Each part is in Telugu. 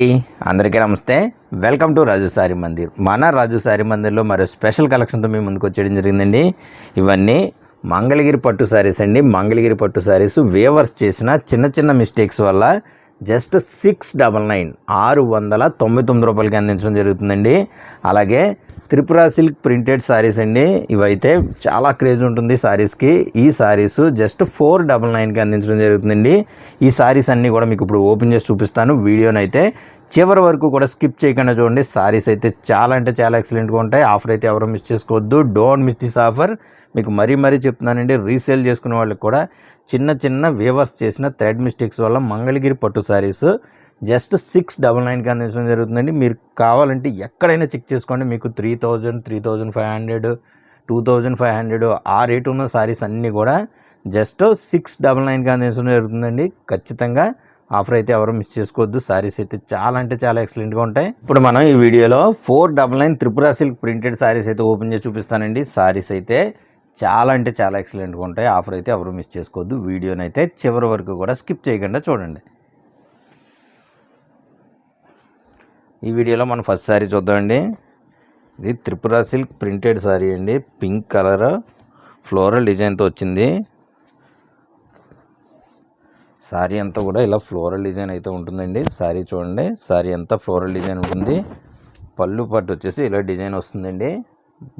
అందరికీ నమస్తే. Welcome to Raju sorry Mandir మన రాజు సారీ మందిర్లో మరో స్పెషల్ కలెక్షన్తో మీ ముందుకు వచ్చేయడం జరిగిందండి. ఇవన్నీ మంగళగిరి పట్టు శారీస్ అండి. మంగళగిరి పట్టు శారీస్ వేవర్స్ చేసిన చిన్న చిన్న మిస్టేక్స్ వల్ల జస్ట్ సిక్స్ డబల్ నైన్ ఆరు వందల తొంభై తొమ్మిది రూపాయలకి అందించడం జరుగుతుందండి. అలాగే త్రిపుర సిల్క్ ప్రింటెడ్ శారీస్ అండి. ఇవైతే చాలా క్రేజ్ ఉంటుంది శారీస్కి ఈ శారీస్ జస్ట్ ఫోర్ డబల్ నైన్కి అందించడం జరుగుతుందండి. ఈ శారీస్ అన్నీ కూడా మీకు ఇప్పుడు ఓపెన్ చేసి చూపిస్తాను. వీడియోని అయితే చివరి వరకు కూడా స్కిప్ చేయకుండా చూడండి. శారీస్ అయితే చాలా అంటే చాలా ఎక్సలెంట్గా ఉంటాయి. ఆఫర్ అయితే ఎవరు మిస్ చేసుకోవద్దు. Don't miss this offer. మీకు మరీ మరీ చెప్తున్నానండి. రీసేల్ చేసుకునే వాళ్ళకి కూడా చిన్న చిన్న వేవర్స్ చేసిన థ్రెడ్ మిస్టేక్స్ వల్ల మంగళగిరి పట్టు శారీస్ జస్ట్ సిక్స్ డబల్ నైన్కి అందించడం జరుగుతుందండి. మీరు కావాలంటే ఎక్కడైనా చెక్ చేసుకోండి. మీకు three thousand three thousand five hundred two thousand five hundred ఆ రేటు ఉన్న శారీస్ అన్నీ కూడా జస్ట్ సిక్స్ డబల్ నైన్కి అందించడం జరుగుతుందండి. ఖచ్చితంగా ఆఫర్ అయితే ఎవరు మిస్ చేసుకోవద్దు. శారీస్ అయితే చాలా అంటే చాలా ఎక్సలెంట్గా ఉంటాయి. ఇప్పుడు మనం ఈ వీడియోలో four double nine Tripura silk printed saris అయితే ఓపెన్ చేసి చూపిస్తానండి. శారీస్ అయితే చాలా అంటే చాలా ఎక్సలెంట్గా ఉంటాయి. ఆఫర్ అయితే ఎవరు మిస్ చేసుకోవద్దు. వీడియోని అయితే చివరి వరకు కూడా స్కిప్ చేయకుండా చూడండి. ఈ వీడియోలో మనం ఫస్ట్ శారీ చూద్దామండి. ఇది త్రిపుర సిల్క్ ప్రింటెడ్ శారీ అండి. పింక్ కలర్ ఫ్లోరల్ డిజైన్తో వచ్చింది. శారీ అంతా కూడా ఇలా ఫ్లోరల్ డిజైన్ అయితే ఉంటుందండి. శారీ చూడండి. శారీ అంతా ఫ్లోరల్ డిజైన్ ఉంటుంది. పళ్ళు పట్టు వచ్చేసి ఇలా డిజైన్ వస్తుందండి.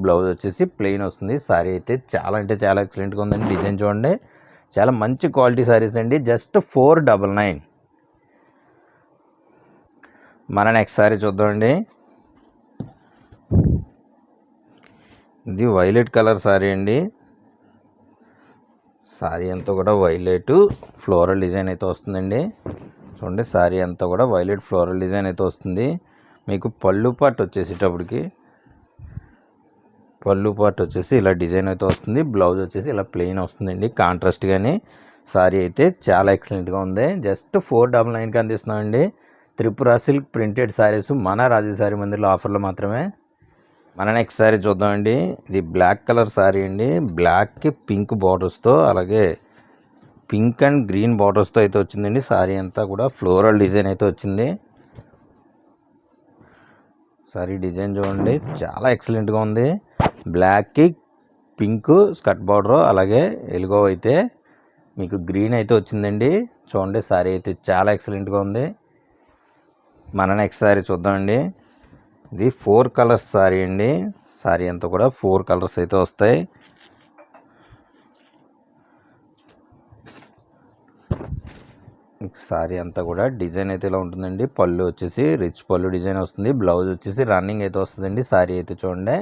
బ్లౌజ్ వచ్చేసి ప్లెయిన్ వస్తుంది. సారీ అయితే చాలా అంటే చాలా ఎక్సలెంట్గా ఉందండి. డిజైన్ చూడండి. చాలా మంచి క్వాలిటీ సారీస్ అండి. జస్ట్ ఫోర్ డబల్ నైన్ మన నెక్స్ట్ సారీ చూద్దామండి. ఇది వైలెట్ కలర్ శారీ అండి. శారీ అంతా కూడా వైలెట్ ఫ్లోరల్ డిజైన్ అయితే వస్తుందండి. చూడండి శారీ అంతా కూడా వైలెట్ ఫ్లోరల్ డిజైన్ అయితే వస్తుంది. మీకు పళ్ళు పాటు వచ్చేసేటప్పటికి పళ్ళు పాటు వచ్చేసి ఇలా డిజైన్ అయితే వస్తుంది. బ్లౌజ్ వచ్చేసి ఇలా ప్లెయిన్ వస్తుందండి. కాంట్రాస్ట్ కానీ శారీ అయితే చాలా ఎక్సలెంట్గా ఉంది. జస్ట్ ఫోర్ డబల్ నైన్కి అందిస్తున్నామండి. త్రిపుర సిల్క్ ప్రింటెడ్ శారీస్ మన రాజు శారీ మందిర్లో ఆఫర్లో మాత్రమే. మన నెక్స్ట్ శారీ చూద్దామండి. ఇది బ్లాక్ కలర్ శారీ అండి. బ్లాక్కి పింక్ బార్డర్స్తో అలాగే పింక్ అండ్ గ్రీన్ బార్డర్స్తో అయితే వచ్చిందండి. శారీ అంతా కూడా ఫ్లోరల్ డిజైన్ అయితే వచ్చింది. సారీ డిజైన్ చూడండి. చాలా ఎక్సలెంట్గా ఉంది. బ్లాక్కి పింక్ స్కర్ట్ బార్డరు అలాగే ఎలుగో అయితే మీకు గ్రీన్ అయితే వచ్చిందండి. చూడండి సారీ అయితే చాలా ఎక్సలెంట్గా ఉంది. మన నెక్స్ట్ సారీ చూద్దామండి. ఇది ఫోర్ కలర్స్ సారీ అండి. సారీ అంతా కూడా ఫోర్ కలర్స్ అయితే వస్తాయి. సారీ అంతా కూడా డిజైన్ అయితే ఇలా ఉంటుందండి. పళ్ళు వచ్చేసి రిచ్ పళ్ళు డిజైన్ వస్తుంది. బ్లౌజ్ వచ్చేసి రన్నింగ్ అయితే వస్తుందండి. సారీ అయితే చూడండి.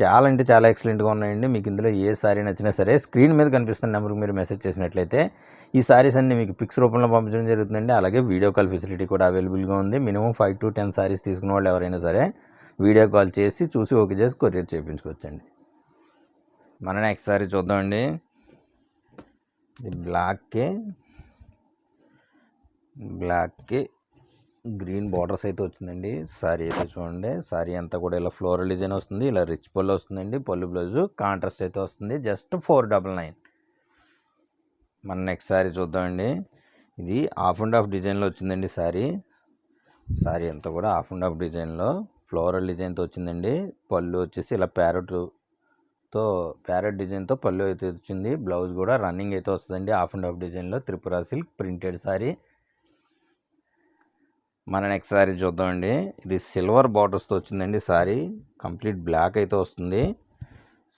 చాలా అంటే చాలా ఎక్సలెంట్గా ఉన్నాయండి. మీకు ఇందులో ఏ సారీ నచ్చినా సరే స్క్రీన్ మీద కనిపిస్తున్న నెంబర్కి మీరు మెసేజ్ చేసినట్లయితే ఈ సారీస్ అన్ని మీకు పిక్స్ రూపంలో పంపించడం జరుగుతుందండి. అలాగే వీడియో కాల్ ఫెసిలిటీ కూడా అవైలబుల్గా ఉంది. Minimum five to ten saris తీసుకున్న వాళ్ళు ఎవరైనా సరే వీడియో కాల్ చేసి చూసి ఓకే చేసి కొరియర్ చేయించుకోవచ్చండి. మన నెక్స్ట్ సారీ చూద్దామండి. ఇది బ్లాక్కి బ్లాక్కి గ్రీన్ బార్డర్స్ అయితే వచ్చిందండి. సారీ అయితే చూడండి. శారీ అంతా కూడా ఇలా ఫ్లోరల్ డిజైన్ వస్తుంది. ఇలా రిచ్ పళ్ళు వస్తుందండి. పళ్ళు బ్లౌజు కాంట్రాస్ట్ అయితే వస్తుంది. Just four double nine. మన నెక్స్ట్ సారీ చూద్దామండి. ఇది హాఫ్ అండ్ హాఫ్ డిజైన్లో వచ్చిందండి శారీ శారీ అంతా కూడా హాఫ్ అండ్ హాఫ్ డిజైన్లో ఫ్లోరల్ డిజైన్తో వచ్చిందండి. పళ్ళు వచ్చేసి ఇలా ప్యారెట్తో ప్యారెట్ డిజైన్తో పళ్ళు అయితే వచ్చింది. బ్లౌజ్ కూడా రన్నింగ్ అయితే వస్తుందండి. హాఫ్ అండ్ హాఫ్ డిజైన్లో త్రిపుర సిల్క్ ప్రింటెడ్ శారీ మన నెక్స్ట్ సారీ చూద్దామండి. ఇది సిల్వర్ బార్డర్స్తో వచ్చిందండి సారీ. కంప్లీట్ బ్లాక్ అయితే వస్తుంది.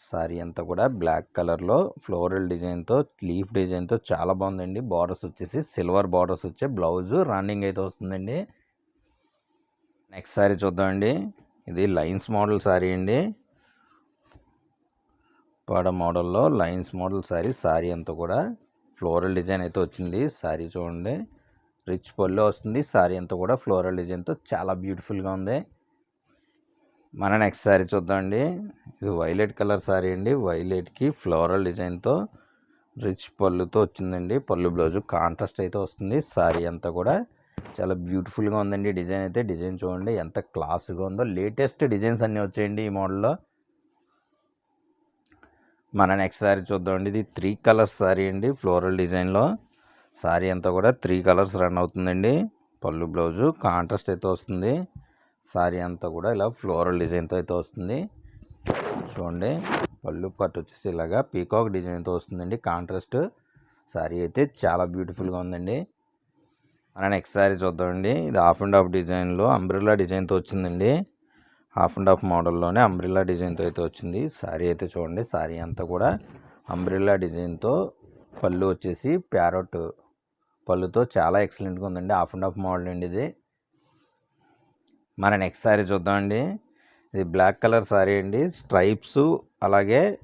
సారీ అంతా కూడా బ్లాక్ కలర్లో ఫ్లోరల్ డిజైన్తో లీఫ్ డిజైన్తో చాలా బాగుందండి. బార్డర్స్ వచ్చేసి సిల్వర్ బార్డర్స్ వచ్చే బ్లౌజ్ రన్నింగ్ అయితే వస్తుందండి. నెక్స్ట్ సారీ చూద్దామండి. ఇది లైన్స్ మోడల్ సారీ అండి. పాడ మోడల్లో లైన్స్ మోడల్ సారీ. సారీ అంతా కూడా ఫ్లోరల్ డిజైన్ అయితే వచ్చింది. సారీ చూడండి. రిచ్ పళ్ళు వస్తుంది. సారీ అంతా కూడా ఫ్లోరల్ డిజైన్తో చాలా బ్యూటిఫుల్గా ఉంది. మన నెక్స్ట్ సారీ చూద్దామండి. ఇది వైలెట్ కలర్ సారీ అండి. వైలెట్కి ఫ్లోరల్ డిజైన్తో రిచ్ పళ్ళుతో వచ్చిందండి. పళ్ళు బ్లౌజు కాంట్రాస్ట్ అయితే వస్తుంది. సారీ అంతా కూడా చాలా బ్యూటిఫుల్గా ఉందండి. డిజైన్ అయితే డిజైన్ చూడండి ఎంత క్లాస్గా ఉందో. లేటెస్ట్ డిజైన్స్ అన్నీ వచ్చాయండి ఈ మోడల్లో. మన నెక్స్ట్ సారీ చూద్దామండి. ఇది త్రీ కలర్స్ సారీ అండి. ఫ్లోరల్ డిజైన్లో. శారీ అంతా కూడా త్రీ కలర్స్ రన్ అవుతుందండి. పళ్ళు బ్లౌజు కాంట్రాస్ట్ అయితే వస్తుంది. శారీ అంతా కూడా ఇలా ఫ్లోరల్ డిజైన్తో అయితే వస్తుంది. చూడండి పళ్ళు పట్టు వచ్చేసి ఇలాగా పీకాక్ డిజైన్తో వస్తుందండి. కాంట్రాస్ట్ శారీ అయితే చాలా బ్యూటిఫుల్గా ఉందండి. మన నెక్స్ట్ సారీ చూద్దామండి. ఇది హాఫ్ అండ్ హాఫ్ డిజైన్లో అంబ్రిల్లా డిజైన్తో వచ్చిందండి. హాఫ్ అండ్ హాఫ్ మోడల్లోనే అంబ్రిల్లా డిజైన్తో అయితే వచ్చింది. సారీ అయితే చూడండి శారీ అంతా కూడా అంబ్రిల్లా డిజైన్తో పళ్ళు వచ్చేసి ప్యారట్ పళ్ళుతో చాలా ఎక్సలెంట్గా ఉందండి. హాఫ్ అండ్ హాఫ్ మోడల్ అండి ఇది. మరి నెక్స్ట్ సారీ చూద్దామండి. ఇది బ్లాక్ కలర్ సారీ అండి. స్ట్రైప్స్ అలాగే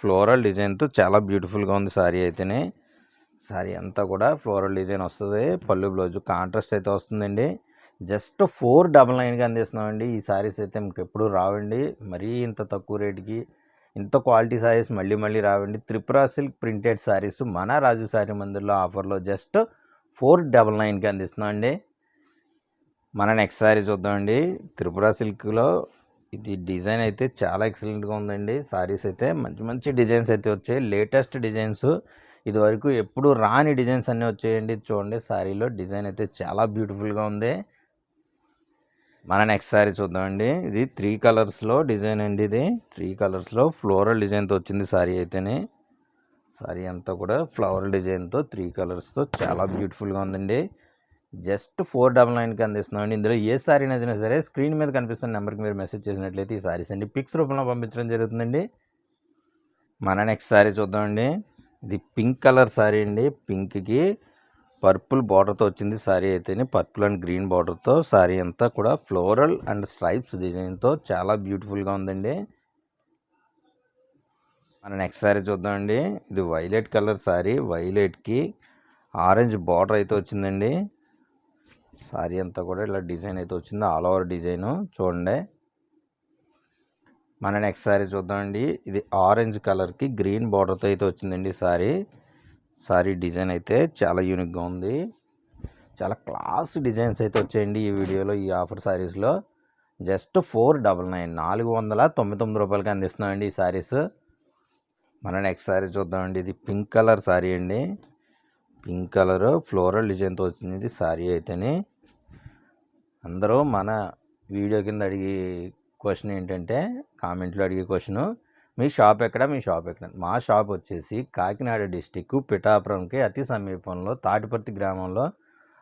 ఫ్లోరల్ డిజైన్తో చాలా బ్యూటిఫుల్గా ఉంది సారీ అయితేనే. సారీ అంతా కూడా ఫ్లోరల్ డిజైన్ వస్తుంది. పళ్ళు బ్లౌజ్ కాంట్రాస్ట్ అయితే వస్తుందండి. జస్ట్ ఫోర్ డబల్ నైన్కి అందిస్తున్నామండి. ఈ సారీస్ అయితే మీకు ఎప్పుడు రావండి. మరీ ఇంత తక్కువ రేటుకి ఇంత క్వాలిటీ సారీస్ మళ్ళీ మళ్ళీ రావండి. త్రిపుర సిల్క్ ప్రింటెడ్ సారీస్ మన రాజు సారీ మందిర్లో ఆఫర్లో జస్ట్ ఫోర్ డబల్ నైన్కి అందిస్తున్నాం అండి. మన నెక్స్ట్ సారీ చూద్దామండి. త్రిపుర సిల్క్లో ఇది డిజైన్ అయితే చాలా ఎక్సలెంట్గా ఉందండి. సారీస్ అయితే మంచి మంచి డిజైన్స్ అయితే వచ్చాయి. లేటెస్ట్ డిజైన్స్ ఇదివరకు ఎప్పుడు రాని డిజైన్స్ అన్నీ వచ్చాయండి. చూడండి శారీలో డిజైన్ అయితే చాలా బ్యూటిఫుల్గా ఉంది. మన నెక్స్ట్ సారీ చూద్దామండి. ఇది త్రీ కలర్స్లో డిజైన్ అండి ఇది. త్రీ కలర్స్లో ఫ్లోరల్ డిజైన్తో వచ్చింది సారీ అయితేనే. సారీ అంతా కూడా ఫ్లవర్ డిజైన్తో త్రీ కలర్స్తో చాలా బ్యూటిఫుల్గా ఉందండి. జస్ట్ ఫోర్ డబల్ నైన్కి అందిస్తున్నామండి ఇందులో ఏ సారీ నచ్చినా సరే స్క్రీన్ మీద కనిపిస్తున్న నెంబర్కి మీరు మెసేజ్ చేసినట్లయితే ఈ సారీస్ అండి పిక్స్ రూపంలో పంపించడం జరుగుతుందండి. మన నెక్స్ట్ సారీ చూద్దామండి ఇది పింక్ కలర్ సారీ అండి. పింక్కి పర్పుల్ బార్డర్తో వచ్చింది సారీ అయితేనే పర్పుల్ అండ్ గ్రీన్ బార్డర్తో సారీ అంతా కూడా ఫ్లోరల్ అండ్ స్ట్రైప్స్ డిజైన్తో చాలా బ్యూటిఫుల్గా ఉందండి. మన నెక్స్ట్ సారీ చూద్దామండి. ఇది వైలెట్ కలర్ సారీ. వైలెట్కి ఆరెంజ్ బార్డర్ అయితే వచ్చిందండి. సారీ అంతా కూడా ఇలా డిజైన్ అయితే వచ్చింది. ఆల్ ఓవర్ డిజైను చూడండి. మన నెక్స్ట్ సారీ చూద్దామండి. ఇది ఆరెంజ్ కలర్కి గ్రీన్ బార్డర్తో అయితే వచ్చిందండి సారీ. సారీ డిజైన్ అయితే చాలా యూనిక్గా ఉంది. చాలా క్లాస్ డిజైన్స్ అయితే వచ్చాయండి ఈ వీడియోలో ఈ ఆఫర్ శారీస్లో జస్ట్ ఫోర్ డబల్ నైన్ నాలుగు వందల తొంభై తొమ్మిది రూపాయలకి అందిస్తున్నామండి ఈ శారీస్ మన నెక్స్ట్ సారీ చూద్దామండి. ఇది పింక్ కలర్ సారీ అండి. పింక్ కలర్ ఫ్లోరల్ డిజైన్తో వచ్చింది ఇది సారీ అయితేనే. అందరూ మన వీడియో కింద అడిగే క్వశ్చన్ ఏంటంటే కామెంట్లో అడిగే క్వశ్చను మీ షాప్ ఎక్కడ? మీ షాప్ ఎక్కడ? మా షాప్ వచ్చేసి కాకినాడ డిస్టిక్ పిఠాపురంకి అతి సమీపంలో తాటిపర్తి గ్రామంలో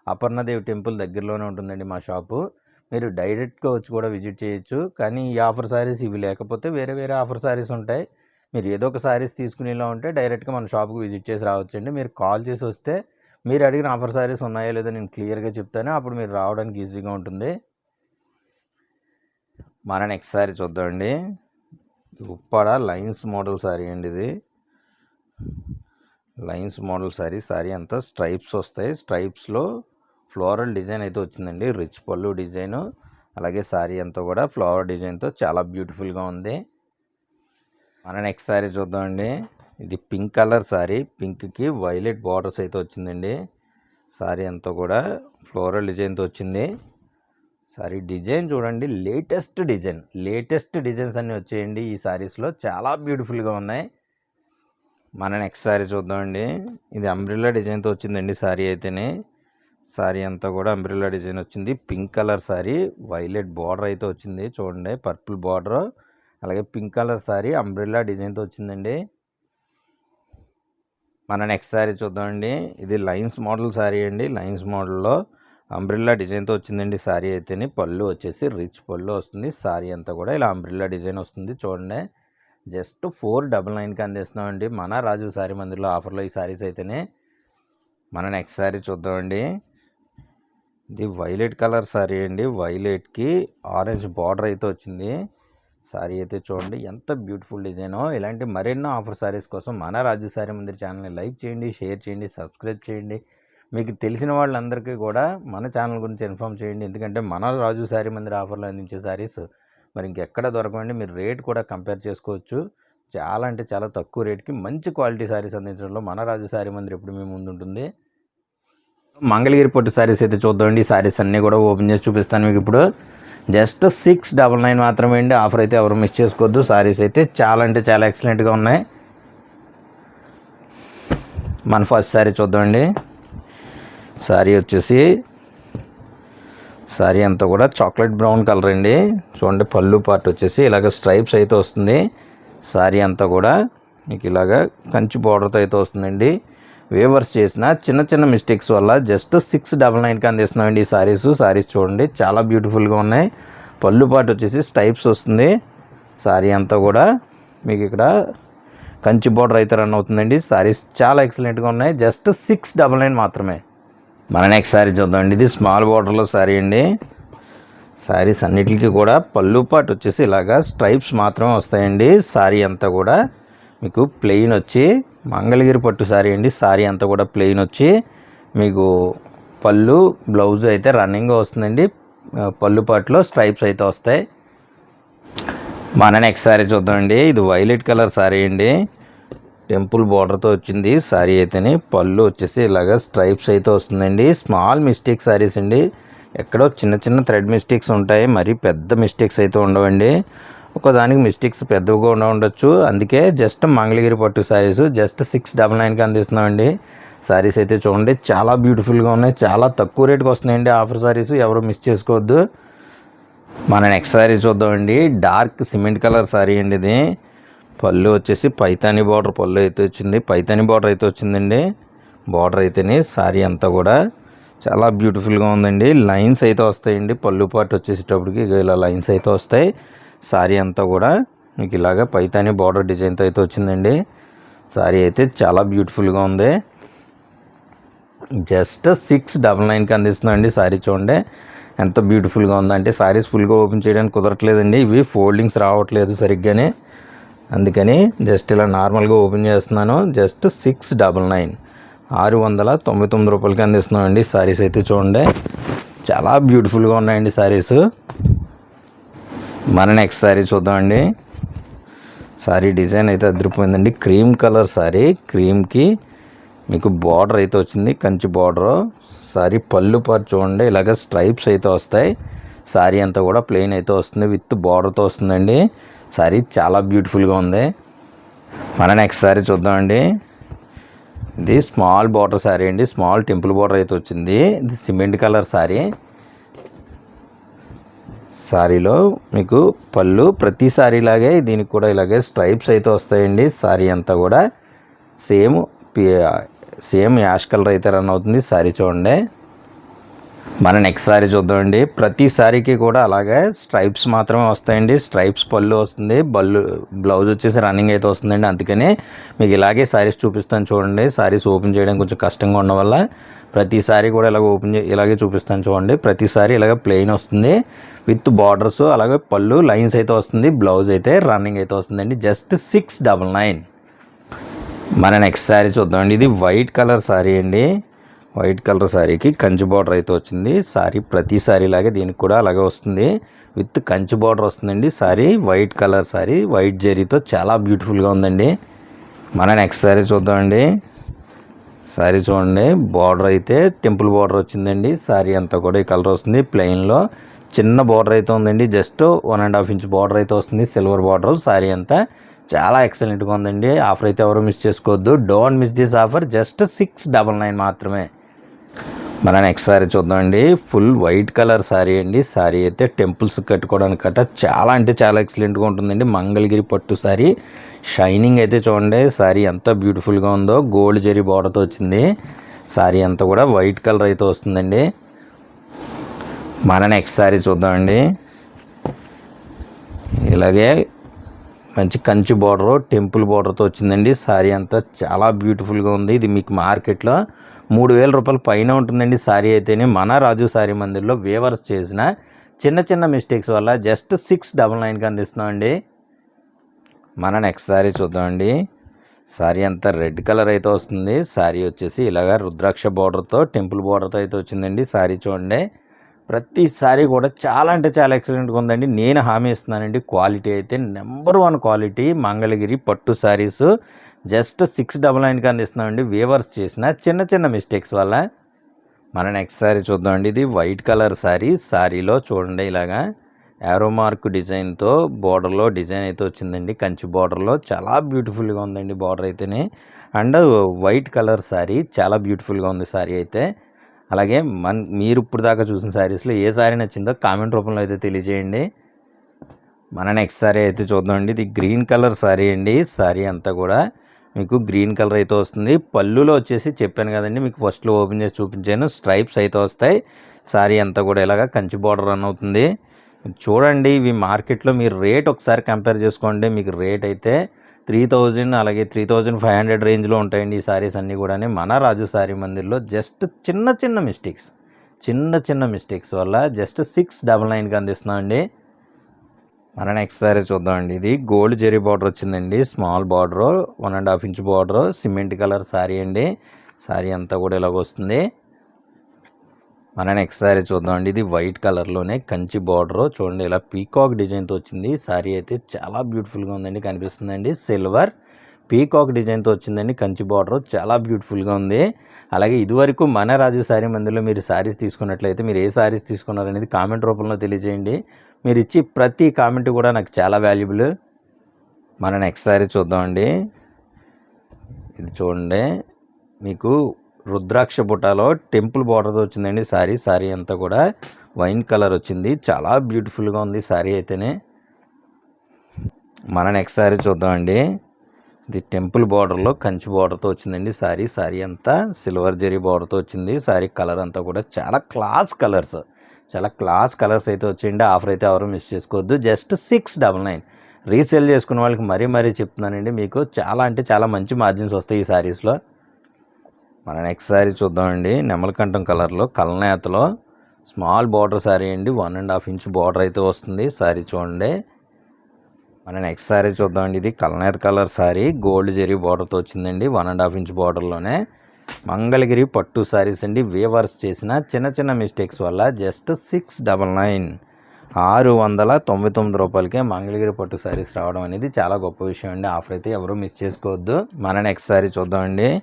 అపర్ణదేవి టెంపుల్ దగ్గరలోనే ఉంటుందండి మా షాపు మీరు డైరెక్ట్గా వచ్చి కూడా విజిట్ చేయొచ్చు. కానీ ఈ ఆఫర్ సారీస్ ఇవి లేకపోతే వేరే వేరే ఆఫర్ సారీస్ ఉంటాయి. మీరు ఏదో ఒక శారీస్ తీసుకునేలా ఉంటే డైరెక్ట్గా మన షాప్కి విజిట్ చేసి రావచ్చండి. మీరు కాల్ చేసి వస్తే మీరు అడిగిన ఆఫర్ శారీస్ ఉన్నాయో లేదో నేను క్లియర్గా చెప్తాను. అప్పుడు మీరు రావడానికి ఈజీగా ఉంటుంది. మన నెక్స్ట్ సారీ చూద్దామండి. ఉప్పాడ లైన్స్ మోడల్ శారీ అండి ఇది. లైన్స్ మోడల్ శారీ శారీ అంతా స్ట్రైప్స్ వస్తాయి. స్ట్రైప్స్లో ఫ్లోరల్ డిజైన్ అయితే వచ్చిందండి. రిచ్ పళ్ళు డిజైను అలాగే శారీ అంతా కూడా ఫ్లవర్ డిజైన్తో చాలా బ్యూటిఫుల్గా ఉంది. మన నెక్స్ట్ సారీ చూద్దామండి. ఇది పింక్ కలర్ శారీ పింక్కి వైలెట్ బార్డర్స్ అయితే వచ్చిందండి. శారీ అంతా కూడా ఫ్లోరల్ డిజైన్తో వచ్చింది. సారీ డిజైన్ చూడండి. లేటెస్ట్ డిజైన్ లేటెస్ట్ డిజైన్స్ అన్నీ వచ్చేయండి ఈ శారీస్లో చాలా బ్యూటిఫుల్గా ఉన్నాయి. మన నెక్స్ట్ సారీ చూద్దామండి. ఇది అంబ్రిల్లా డిజైన్తో వచ్చిందండి శారీ అయితేనే. శారీ అంతా కూడా అంబ్రిల్లా డిజైన్ వచ్చింది. Pink colour sari violet border అయితే వచ్చింది. చూడండి. పర్పుల్ బార్డర్ అలాగే పింక్ కలర్ శారీ అంబ్రిల్లా డిజైన్తో వచ్చిందండి. మన నెక్స్ట్ సారీ చూద్దామండి. ఇది లైన్స్ మోడల్ శారీ అండి. లైన్స్ మోడల్లో అంబ్రిల్లా డిజైన్తో వచ్చిందండి శారీ అయితేనే. పళ్ళు వచ్చేసి రిచ్ పళ్ళు వస్తుంది. శారీ అంతా కూడా ఇలా అంబ్రిల్లా డిజైన్ వస్తుంది. చూడండి. జస్ట్ ఫోర్ డబల్ నైన్కి అందిస్తున్నామండి. మన రాజు సారీ మందిర్లో ఆఫర్లో ఈ శారీస్ అయితేనే. మన నెక్స్ట్ శారీ చూద్దామండి. ఇది వైలెట్ కలర్ శారీ అండి. వైలెట్కి ఆరెంజ్ బార్డర్ అయితే వచ్చింది. సారీ అయితే చూడండి. ఎంత బ్యూటిఫుల్ డిజైనో ఇలాంటి మరెన్నో ఆఫర్ సారీస్ కోసం మన రాజు సారీ మందిర్ ఛానల్ని లైక్ చేయండి షేర్ చేయండి సబ్స్క్రైబ్ చేయండి. మీకు తెలిసిన వాళ్ళందరికీ కూడా మన ఛానల్ గురించి ఇన్ఫామ్ చేయండి. ఎందుకంటే మన రాజు శారీ మందిర్ ఆఫర్లో అందించే శారీస్ మరి ఇంకెక్కడ దొరకమండి మీరు రేట్ కూడా కంపేర్ చేసుకోవచ్చు. చాలా అంటే చాలా తక్కువ రేట్కి మంచి క్వాలిటీ శారీస్ అందించడంలో మన రాజు శారీ మందిర్ ఎప్పుడు మీ ముందుంటుంది. మంగళగిరి పొట్టు శారీస్ అయితే చూద్దామండి. ఈ శారీస్ అన్నీ కూడా ఓపెన్ చేసి చూపిస్తాను మీకు ఇప్పుడు. జస్ట్ సిక్స్ డబల్ నైన్ మాత్రమే అండి. ఆఫర్ అయితే ఎవరు మిస్ చేసుకోవద్దు. శారీస్ అయితే చాలా అంటే చాలా ఎక్సలెంట్గా ఉన్నాయి. మన ఫస్ట్ శారీ చూద్దామండి. శారీ వచ్చేసి శారీ అంతా కూడా చాక్లెట్ బ్రౌన్ కలర్ అండి. చూడండి పళ్ళు పార్ట్ వచ్చేసి ఇలాగ స్ట్రైప్స్ అయితే వస్తుంది. శారీ అంతా కూడా మీకు ఇలాగ కంచి బార్డర్తో అయితే వస్తుందండి. వేవర్స్ చేసిన చిన్న చిన్న మిస్టేక్స్ వల్ల జస్ట్ సిక్స్ డబల్ నైన్కి అందిస్తున్నామండి ఈ సారీస్. సారీస్ చూడండి చాలా బ్యూటిఫుల్గా ఉన్నాయి. పళ్ళు పాటు వచ్చేసి స్టైప్స్ వస్తుంది. సారీ అంతా కూడా మీకు ఇక్కడ కంచి బోర్డర్ అయితే రన్ అవుతుందండి. సారీస్ చాలా ఎక్సలెంట్గా ఉన్నాయి. జస్ట్ సిక్స్ డబల్ నైన్ మాత్రమే. మన నెక్స్ట్ సారీ చూద్దామండి. ఇది స్మాల్ బార్డర్లో సారీ అండి. సారీస్ అన్నిటికీ కూడా పళ్ళు పాటు వచ్చేసి ఇలాగా స్ట్రైప్స్ మాత్రమే వస్తాయండి. సారీ అంతా కూడా మీకు ప్లెయిన్ వచ్చి మంగళగిరి పట్టు శారీ అండి. శారీ అంతా కూడా ప్లెయిన్ వచ్చి మీకు పళ్ళు బ్లౌజ్ అయితే రన్నింగ్ వస్తుందండి. పళ్ళు పాటలో స్ట్రైప్స్ అయితే వస్తాయి. మన నెక్స్ట్ శారీ చూద్దామండి. ఇది వైలెట్ కలర్ శారీ అండి. టెంపుల్ బార్డర్తో వచ్చింది శారీ అయితేనే. పళ్ళు వచ్చేసి ఇలాగ స్ట్రైప్స్ అయితే వస్తుందండి. స్మాల్ మిస్టేక్ శారీస్ అండి. ఎక్కడో చిన్న చిన్న థ్రెడ్ మిస్టేక్స్ ఉంటాయి. మరి పెద్ద మిస్టేక్స్ అయితే ఉండవండి. ఒకదానికి మిస్టేక్స్ పెద్దవిగా ఉండ ఉండొచ్చు. అందుకే జస్ట్ మంగళగిరి పట్టు సారీస్ జస్ట్ సిక్స్ డబల్ నైన్కి అందిస్తున్నామండి. సారీస్ అయితే చూడండి చాలా బ్యూటిఫుల్గా ఉన్నాయి. చాలా తక్కువ రేట్కి వస్తున్నాయండి ఆఫర్ సారీస్ ఎవరు మిస్ చేసుకోవద్దు. మన నెక్స్ట్ సారీ చూద్దామండి. డార్క్ సిమెంట్ కలర్ సారీ అండి ఇది. పళ్ళు వచ్చేసి పైతాని బార్డర్ పళ్ళు అయితే వచ్చింది. పైతాని బార్డర్ అయితే వచ్చిందండి. బార్డర్ అయితేనే సారీ అంతా కూడా చాలా బ్యూటిఫుల్గా ఉందండి. లైన్స్ అయితే వస్తాయండి. పళ్ళు పాటు వచ్చేసేటప్పటికి ఇలా లైన్స్ అయితే వస్తాయి. శారీ అంతా కూడా మీకు ఇలాగ పైతాని బార్డర్ డిజైన్తో అయితే వచ్చిందండి. సారీ అయితే చాలా బ్యూటిఫుల్గా ఉంది. జస్ట్ సిక్స్ డబల్ నైన్కి అందిస్తుందండి సారీ చూడండి. ఎంత బ్యూటిఫుల్గా ఉందంటే సారీస్ ఫుల్గా ఓపెన్ చేయడానికి కుదరట్లేదండి. ఇవి ఫోల్డింగ్స్ రావట్లేదు సరిగ్గానే. అందుకని జస్ట్ ఇలా నార్మల్గా ఓపెన్ చేస్తున్నాను. Just six double nine. ఆరు వందల తొంభై తొమ్మిది రూపాయలకి అందిస్తున్నామండి సారీస్ అయితే చూడండి. చాలా బ్యూటిఫుల్గా ఉన్నాయండి సారీస్. మన నెక్స్ట్ సారీ చూద్దామండి. శారీ డిజైన్ అయితే అదిరిపోయిందండి. క్రీమ్ కలర్ శారీ క్రీమ్కి మీకు బార్డర్ అయితే వచ్చింది. కంచి బార్డర్ సారీ పళ్ళు పాటు చూడండి. ఇలాగ స్ట్రైప్స్ అయితే వస్తాయి. శారీ అంతా కూడా ప్లెయిన్ అయితే వస్తుంది. విత్ బార్డర్తో వస్తుందండి. శారీ చాలా బ్యూటిఫుల్గా ఉంది. మన నెక్స్ట్ సారీ చూద్దామండి. ఇది స్మాల్ బార్డర్ సారీ అండి. స్మాల్ టెంపుల్ బార్డర్ అయితే వచ్చింది. ఇది సిమెంట్ కలర్ శారీ సారీలో మీకు పళ్ళు ప్రతి లాగే దీనికి కూడా ఇలాగే స్ట్రైప్స్ అయితే వస్తాయండి. సారీ అంతా కూడా సేమ్ సేమ్ యాష్ కలర్ అయితే రన్ అవుతుంది. సారీ చూడండి. మన నెక్స్ట్ సారీ చూద్దామండి. ప్రతి సారీకి కూడా అలాగే స్ట్రైప్స్ మాత్రమే వస్తాయండి. స్ట్రైప్స్ పళ్ళు వస్తుంది. బళ్ళు బ్లౌజ్ వచ్చేసి రన్నింగ్ అయితే వస్తుందండి. అందుకని మీకు ఇలాగే సారీస్ చూపిస్తాను చూడండి. సారీస్ ఓపెన్ చేయడం కొంచెం కష్టంగా ఉండడం వల్ల ప్రతి సారీ కూడా ఇలాగ ఓపెన్ చే ఇలాగే చూపిస్తాను చూడండి. ప్రతి సారీ ఇలాగ ప్లెయిన్ వస్తుంది. విత్ బార్డర్స్ అలాగే పళ్ళు లైన్స్ అయితే వస్తుంది. బ్లౌజ్ అయితే రన్నింగ్ అయితే వస్తుందండి. జస్ట్ సిక్స్ డబల్ నైన్ మన నెక్స్ట్ శారీ చూద్దామండి. ఇది వైట్ కలర్ శారీ అండి. వైట్ కలర్ శారీకి కంచి బార్డర్ అయితే వచ్చింది. శారీ ప్రతి శారీ లాగే దీనికి కూడా అలాగే వస్తుంది. విత్ కంచి బార్డర్ వస్తుందండి. Sari white colour sari white జెరీతో చాలా బ్యూటిఫుల్గా ఉందండి. మన నెక్స్ట్ శారీ చూద్దామండి. శారీ చూడండి. బార్డర్ అయితే టెంపుల్ బార్డర్ వచ్చిందండి. శారీ అంతా కూడా ఈ కలర్ వస్తుంది. ప్లెయిన్లో చిన్న బార్డర్ అయితే ఉందండి. Just one and half inch border అయితే వస్తుంది. సిల్వర్ బార్డర్ శారీ అంతా చాలా ఎక్సలెంట్గా ఉందండి. ఆఫర్ అయితే ఎవరు మిస్ చేసుకోవద్దు. Don't miss this offer just six double nine మాత్రమే. మన నెక్స్ట్ సారీ చూద్దామండి. ఫుల్ వైట్ కలర్ సారీ అండి. సారీ అయితే టెంపుల్స్ కట్టుకోవడానికి కట్ట చాలా అంటే చాలా ఎక్సలెంట్గా ఉంటుందండి. మంగళగిరి పట్టు సారీ షైనింగ్ అయితే చూడండి. సారీ ఎంత బ్యూటిఫుల్గా ఉందో. గోల్డ్ జెరీ బార్డర్తో వచ్చింది. సారీ అంతా కూడా వైట్ కలర్ అయితే వస్తుందండి. మన నెక్స్ట్ సారీ చూద్దామండి. ఇలాగే మంచి కంచి బార్డర్ టెంపుల్ బార్డర్తో వచ్చిందండి. శారీ అంతా చాలా బ్యూటిఫుల్గా ఉంది. ఇది మీకు మార్కెట్లో మూడు వేల రూపాయల పైన ఉంటుందండి సారీ అయితేనే. మన రాజు సారీ మందిర్లో వేవర్స్ చేసిన చిన్న చిన్న మిస్టేక్స్ వల్ల జస్ట్ సిక్స్ డబల్ నైన్కి అందిస్తున్నామండి. మన నెక్స్ట్ శారీ చూద్దామండి. శారీ అంతా రెడ్ కలర్ అయితే వస్తుంది. శారీ వచ్చేసి ఇలాగ రుద్రాక్ష బార్డర్తో టెంపుల్ బార్డర్తో అయితే వచ్చిందండి. శారీ చూడండి. ప్రతి సారీ కూడా చాలా అంటే చాలా ఎక్సలెంట్గా ఉందండి. నేను హామీ ఇస్తున్నానండి. క్వాలిటీ అయితే నెంబర్ వన్ క్వాలిటీ మంగళగిరి పట్టు శారీస్ జస్ట్ సిక్స్ డబల్ నైన్కి అందిస్తున్నామండి. వేవర్స్ చేసిన చిన్న చిన్న మిస్టేక్స్ వల్ల. మన నెక్స్ట్ సారీ చూద్దామండి. ఇది వైట్ కలర్ శారీ శారీలో చూడండి ఇలాగా. యారో మార్క్ డిజైన్తో బార్డర్లో డిజైన్ అయితే వచ్చిందండి. కంచి బార్డర్లో చాలా బ్యూటిఫుల్గా ఉందండి బార్డర్ అయితేనే. అండ్ వైట్ కలర్ శారీ చాలా బ్యూటిఫుల్గా ఉంది సారీ అయితే. అలాగే మన మీరు ఇప్పుడు దాకా చూసిన శారీస్లో ఏ శారీ నచ్చిందో కామెంట్ రూపంలో అయితే తెలియజేయండి. మన నెక్స్ట్ శారీ అయితే చూద్దామండి. ఇది గ్రీన్ కలర్ శారీ అండి. శారీ అంతా కూడా మీకు గ్రీన్ కలర్ అయితే వస్తుంది. పళ్ళులో వచ్చేసి చెప్పాను కదండి మీకు ఫస్ట్లో ఓపెన్ చేసి చూపించాను. స్ట్రైప్స్ అయితే వస్తాయి. శారీ అంతా కూడా ఇలాగ కంచి బార్డర్ రన్ అవుతుంది. చూడండి ఇవి మార్కెట్లో మీరు రేట్ ఒకసారి కంపేర్ చేసుకోండి. మీకు రేట్ అయితే త్రీ థౌజండ్ అలాగే త్రీ థౌజండ్ ఫైవ్ హండ్రెడ్ రేంజ్లో ఉంటాయండి ఈ శారీస్ అన్నీ కూడా మన రాజు సారీ మందిర్లో జస్ట్ చిన్న చిన్న మిస్టేక్స్. చిన్న చిన్న మిస్టేక్స్ వల్ల జస్ట్ సిక్స్ డబల్ నైన్కి అందిస్తున్నామండి మన నెక్స్ట్ సారీ చూద్దామండి ఇది గోల్డ్ జెరీ బార్డర్ వచ్చిందండి. Small border one and half inch border cement colour sari అండి. శారీ అంతా కూడా ఇలాగ వస్తుంది. మన నెక్స్ట్ శారీ చూద్దామండి. ఇది వైట్ కలర్లోనే కంచి బార్డర్. చూడండి ఇలా పీకాక్ డిజైన్తో వచ్చింది. సారీ అయితే చాలా బ్యూటిఫుల్గా ఉందండి కనిపిస్తుందండి. సిల్వర్ పీకాక్ డిజైన్తో వచ్చిందండి కంచి బార్డర్. చాలా బ్యూటిఫుల్గా ఉంది. అలాగే ఇదివరకు మన రాజు శారీ మందిలో మీరు శారీస్ తీసుకున్నట్లయితే మీరు ఏ శారీస్ తీసుకున్నారనేది కామెంట్ రూపంలో తెలియజేయండి. మీరు ఇచ్చి ప్రతి కామెంట్ కూడా నాకు చాలా వాల్యుబుల్. మన నెక్స్ట్ శారీ చూద్దామండి. ఇది చూడండి మీకు రుద్రాక్ష బుటాలో టెంపుల్ బార్డర్తో వచ్చిందండి శారీ శారీ అంతా కూడా వైన్ కలర్ వచ్చింది. చాలా బ్యూటిఫుల్గా ఉంది శారీ అయితేనే. మన నెక్స్ట్ శారీ చూద్దామండి. ఇది టెంపుల్ బార్డర్లో కంచి బార్డర్తో వచ్చిందండి శారీ శారీ అంతా సిల్వర్ జెరీ బార్డర్తో వచ్చింది. శారీ కలర్ అంతా కూడా చాలా క్లాస్ కలర్స్. చాలా క్లాస్ కలర్స్ అయితే వచ్చేయండి. ఆఫర్ అయితే ఎవరు మిస్ చేసుకోవద్దు. Just six double nine. Resale చేసుకున్న వాళ్ళకి మరీ మరీ చెప్తున్నానండి మీకు. చాలా అంటే చాలా మంచి మార్జిన్స్ వస్తాయి ఈ శారీస్లో మన నెక్స్ట్ శారీ చూద్దామండి. నెమలకంఠం కలర్లో కలనేతలో స్మాల్ బార్డర్ శారీ అండి. One and half inch border అయితే వస్తుంది. శారీ చూడండి. మన నెక్స్ట్ శారీ చూద్దామండి. ఇది కలనేత కలర్ శారీ గోల్డ్ జెరీ బార్డర్తో వచ్చిందండి. వన్ అండ్ హాఫ్ ఇంచ్ బార్డర్లోనే మంగళగిరి పట్టు శారీస్ అండి. వేవర్స్ చేసిన చిన్న చిన్న మిస్టేక్స్ వల్ల జస్ట్ సిక్స్ డబల్ నైన్ ఆరు వందల తొంభై తొమ్మిది రూపాయలకే మంగళగిరి పట్టు శారీస్ రావడం అనేది చాలా గొప్ప విషయం అండి. ఆఫర్ అయితే ఎవరు మిస్ చేసుకోవద్దు. మన నెక్స్ట్ శారీ చూద్దామండి.